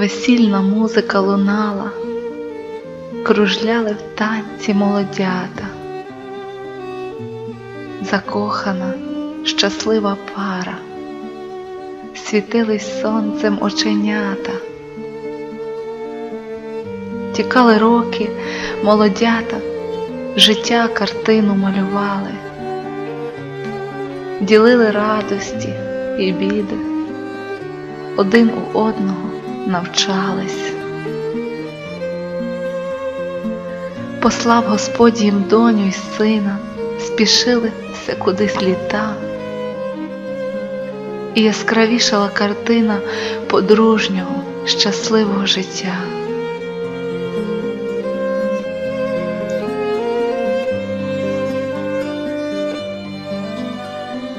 Весільна музика лунала, кружляли в танці молодята, закохана, щаслива пара, світились сонцем оченята, тікали роки, молодята, життя картину малювали, ділили радості і біди, один у одного навчались. Послав Господь їм доню й сина, спішили все кудись літа, і яскравішала картина подружнього, щасливого життя.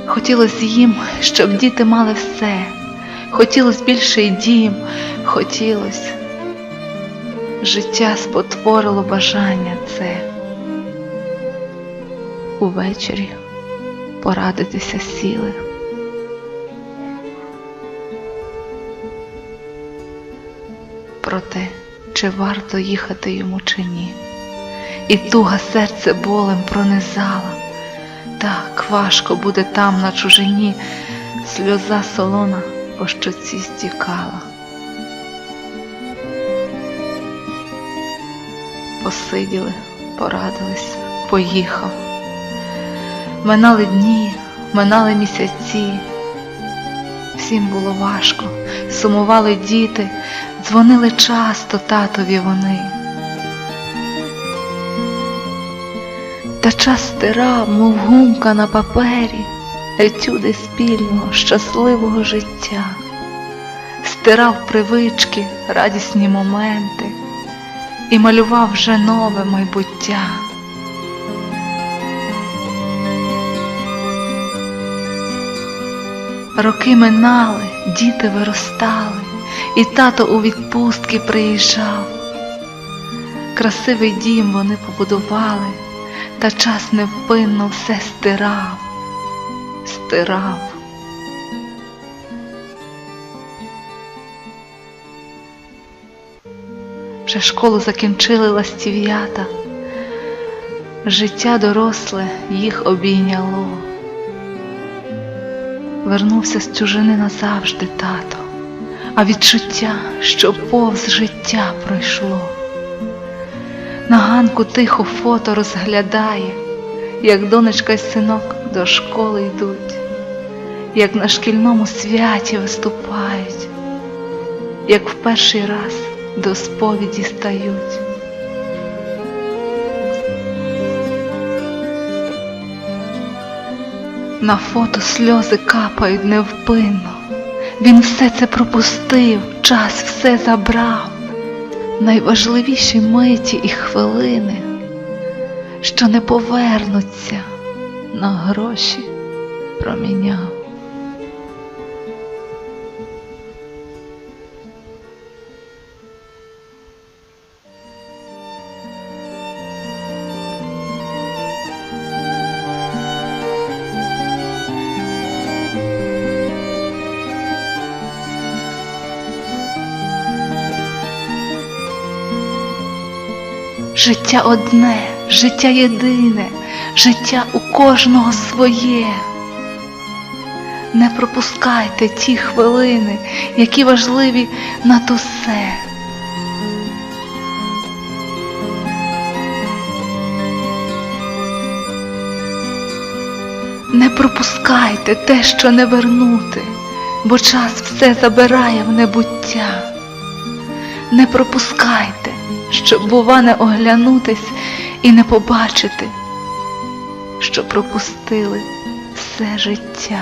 Хотілося їм, щоб діти мали все, хотілося більший дім, хотілося. Життя спотворило бажання це. Увечері порадитися сіли. Про те, чи варто їхати йому чи ні. І туга серце болем пронизала. Так важко буде там на чужині, сльоза солона по щоці стікала. Посиділи, порадились, поїхав. Минали дні, минали місяці. Всім було важко, сумували діти, дзвонили часто татові вони. Та час стирав, мов гумка на папері, етюди спільного, щасливого життя, стирав привички, радісні моменти і малював вже нове майбуття. Роки минали, діти виростали, і тато у відпустки приїжджав. Красивий дім вони побудували, та час невпинно все стирав, стирав. Вже школу закінчили ластів'ята, життя доросле їх обійняло. Вернувся з чужини назавжди тато, а відчуття, що повз життя пройшло. На ганку тихо фото розглядає, як донечка й синок до школи йдуть, як на шкільному святі виступають, як в перший раз до сповіді стають. На фото сльози капають невпинно. Він все це пропустив, час все забрав. Найважливіші миті і хвилини, що не повернуться, на гроші проміняв. Життя одне, життя єдине, життя у кожного своє. Не пропускайте ті хвилини, які важливі над усе. Не пропускайте те, що не вернути, бо час все забирає в небуття. Не пропускайте, щоб, бува, не оглянутись і не побачити, що пропустили все життя.